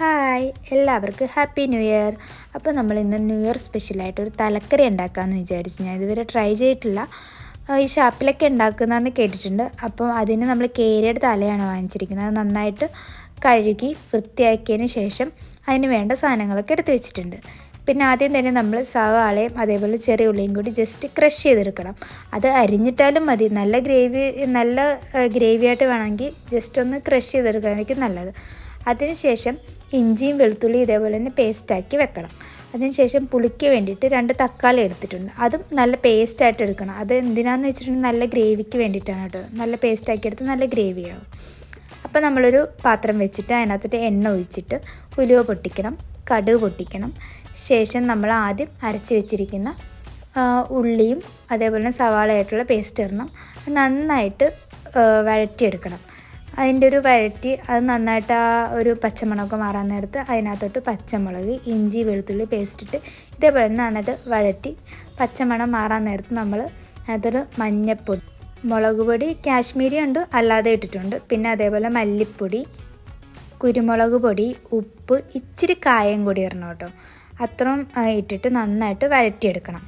Hi എല്ലാവർക്കും happy new year. അപ്പോൾ നമ്മൾ ഇന്ന് ന്യൂ ഇയർ സ്പെഷ്യലായിട്ട് ഒരു തലക്കറി ഉണ്ടാക്കാമെന്ന് വിചാരിച്ചു. ഞാൻ ഇതുവരെ ട്രൈ ചെയ്തിട്ടില്ല. ഈ ഷാപ്പിലൊക്കെ ഉണ്ടാക്കുന്നതെന്ന് കേട്ടിട്ടുണ്ട്. അപ്പം അതിന് നമ്മൾ കേരയുടെ തലയാണ് വാങ്ങിച്ചിരിക്കുന്നത്. അത് നന്നായിട്ട് കഴുകി വൃത്തിയാക്കിയതിന് ശേഷം അതിന് വേണ്ട സാധനങ്ങളൊക്കെ എടുത്ത് വെച്ചിട്ടുണ്ട്. പിന്നെ ആദ്യം തന്നെ നമ്മൾ സവാളയും അതേപോലെ ചെറിയ ഉള്ളിയും കൂടി ജസ്റ്റ് ക്രഷ് ചെയ്തെടുക്കണം. അത് അരിഞ്ഞിട്ടാലും മതി. നല്ല ഗ്രേവി നല്ല ഗ്രേവിയായിട്ട് വേണമെങ്കിൽ ജസ്റ്റ് ഒന്ന് ക്രഷ് ചെയ്തെടുക്കുകയാണെങ്കിൽ നല്ലത്. അതിനുശേഷം ഇഞ്ചിയും വെളുത്തുള്ളിയും ഇതേപോലെ തന്നെ പേസ്റ്റാക്കി വെക്കണം. അതിനുശേഷം പുളിക്ക് വേണ്ടിയിട്ട് രണ്ട് തക്കാളി എടുത്തിട്ടുണ്ട്. അതും നല്ല പേസ്റ്റായിട്ട് എടുക്കണം. അത് എന്തിനാന്ന് വെച്ചിട്ടുണ്ടെങ്കിൽ നല്ല ഗ്രേവിക്ക് വേണ്ടിയിട്ടാണ് കേട്ടോ. നല്ല പേസ്റ്റാക്കി എടുത്ത് നല്ല ഗ്രേവിയാവും അപ്പോൾ നമ്മളൊരു പാത്രം വെച്ചിട്ട് അതിനകത്തിട്ട് എണ്ണ ഒഴിച്ചിട്ട് ഉലുവ പൊട്ടിക്കണം കടുക് പൊട്ടിക്കണം. ശേഷം നമ്മൾ ആദ്യം അരച്ച് വെച്ചിരിക്കുന്ന ഉള്ളിയും അതേപോലെ തന്നെ സവാളയായിട്ടുള്ള പേസ്റ്റ് ഇടണം. നന്നായിട്ട് വഴറ്റിയെടുക്കണം. അതിന്റെ ഒരു വഴറ്റി അത് നന്നായിട്ട് ആ ഒരു പച്ചമുളകൊക്കെ മാറാൻ നേരത്ത് അതിനകത്തോട്ട് പച്ചമുളക് ഇഞ്ചി വെളുത്തുള്ളി പേസ്റ്റ് ഇട്ട് ഇതേപോലെ തന്നെ നന്നായിട്ട് വഴറ്റി പച്ചമണം മാറാൻ നേരത്ത് നമ്മൾ അതൊരു മഞ്ഞപ്പൊടി മുളക് പൊടി കാശ്മീരി ഉണ്ട് അല്ലാതെ ഇട്ടിട്ടുണ്ട്. പിന്നെ അതേപോലെ മല്ലിപ്പൊടി കുരുമുളക് പൊടി ഉപ്പ് ഇച്ചിരി കായം കൂടി ഇടണം കേട്ടോ. അത്രയും ഇട്ടിട്ട് നന്നായിട്ട് വഴറ്റിയെടുക്കണം.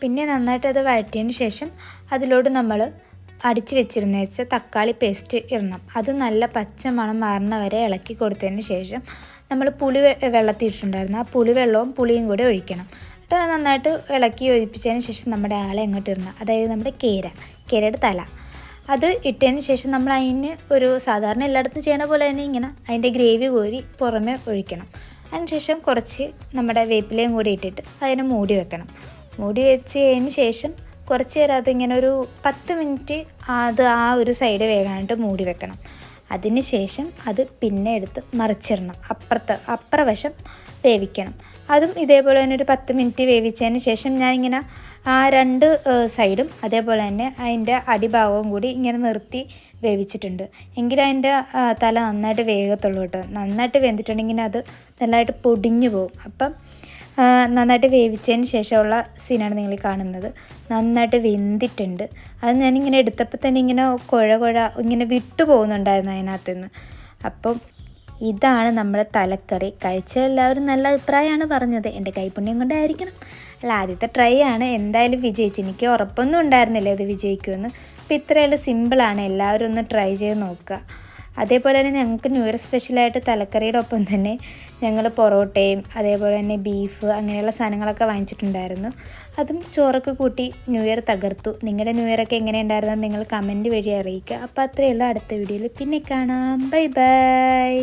പിന്നെ നന്നായിട്ട് അത് വഴറ്റിയതിന് ശേഷം അതിലോട്ട് നമ്മൾ അടിച്ച് വെച്ചിരുന്ന വെച്ച തക്കാളി പേസ്റ്റ് ഇടണം. അത് നല്ല പച്ച മണം മാറുന്ന വരെ ഇളക്കി കൊടുത്തതിന് ശേഷം നമ്മൾ പുളി വെള്ളത്തിട്ടുണ്ടായിരുന്നു ആ പുളി വെള്ളവും പുളിയും കൂടി ഒഴിക്കണം. എന്നിട്ട് നന്നായിട്ട് ഇളക്കി ഒഴിപ്പിച്ചതിന് ശേഷം നമ്മുടെ ആളെ അങ്ങോട്ട് ഇടണം. അതായത് നമ്മുടെ കേര കേരയുടെ തല. അത് ഇട്ടതിന് ശേഷം നമ്മൾ അതിന് ഒരു സാധാരണ എല്ലായിടത്തും ചെയ്യണ പോലെ തന്നെ ഇങ്ങനെ അതിന്റെ ഗ്രേവി കോരി പുറമെ ഒഴിക്കണം. അതിനുശേഷം കുറച്ച് നമ്മുടെ വേപ്പിലയും കൂടി ഇട്ടിട്ട് അതിനെ മൂടി വെക്കണം. മൂടി വെച്ചതിന് ശേഷം കുറച്ച് നേരം അതിങ്ങനെ ഒരു പത്ത് മിനിറ്റ് അത് ആ ഒരു സൈഡ് വേകാനായിട്ട് മൂടി വെക്കണം. അതിന് ശേഷം അത് പിന്നെ എടുത്ത് മറിച്ചിടണം. അപ്പുറത്ത് അപ്പുറവശം വേവിക്കണം. അതും ഇതേപോലെ തന്നെ ഒരു പത്ത് മിനിറ്റ് വേവിച്ചതിന് ശേഷം ഞാനിങ്ങനെ ആ രണ്ട് സൈഡും അതേപോലെ തന്നെ അതിന്റെ അടിഭാഗവും കൂടി ഇങ്ങനെ നിർത്തി വേവിച്ചിട്ടുണ്ട്. എങ്കിൽ അതിന്റെ തല നന്നായിട്ട് വേഗത്തുള്ളൂ കേട്ടോ. നന്നായിട്ട് വെന്തിട്ടുണ്ടെങ്കിൽ അത് നല്ലതായിട്ട് പൊടിഞ്ഞു പോകും. അപ്പം നന്നായിട്ട് വേവിച്ചതിന് ശേഷമുള്ള സീനാണ് നിങ്ങൾ കാണുന്നത്. നന്നായിട്ട് വെന്തിട്ടുണ്ട്. അത് ഞാനിങ്ങനെ എടുത്തപ്പോൾ തന്നെ ഇങ്ങനെ കുഴ കുഴ ഇങ്ങനെ വിട്ടു പോകുന്നുണ്ടായിരുന്നു അതിനകത്ത് നിന്ന്. അപ്പം ഇതാണ് നമ്മുടെ തലക്കറി. കഴിച്ച എല്ലാവരും നല്ല അഭിപ്രായമാണ് പറഞ്ഞത്. എന്റെ കൈപ്പുണ്യം കൊണ്ടായിരിക്കണം. അല്ല ആദ്യത്തെ ട്രൈ ആണ്. എന്തായാലും വിജയിച്ചു. എനിക്ക് ഉറപ്പൊന്നും ഉണ്ടായിരുന്നില്ല ഇത് വിജയിക്കുമെന്ന്. അപ്പം ഇത്രയുള്ള സിമ്പിളാണ് എല്ലാവരും ഒന്ന് ട്രൈ ചെയ്ത് നോക്കുക. അതേപോലെ തന്നെ ഞങ്ങൾക്ക് ന്യൂ ഇയർ സ്പെഷ്യലായിട്ട് തലക്കറിയുടെ ഒപ്പം തന്നെ ഞങ്ങൾ പൊറോട്ടയും അതേപോലെ തന്നെ ബീഫ് അങ്ങനെയുള്ള സാധനങ്ങളൊക്കെ വാങ്ങിച്ചിട്ടുണ്ടായിരുന്നു. അതും ചോറൊക്കെ കൂട്ടി ന്യൂ ഇയർ തകർത്തു. നിങ്ങളുടെ ന്യൂ ഇയർ ഒക്കെ എങ്ങനെയുണ്ടായിരുന്നു നിങ്ങൾ കമന്റ് വഴി അറിയിക്കുക. അപ്പോൾ അത്രയേ ഉള്ളൂ അടുത്ത വീഡിയോയിൽ പിന്നെ കാണാം. Bye bye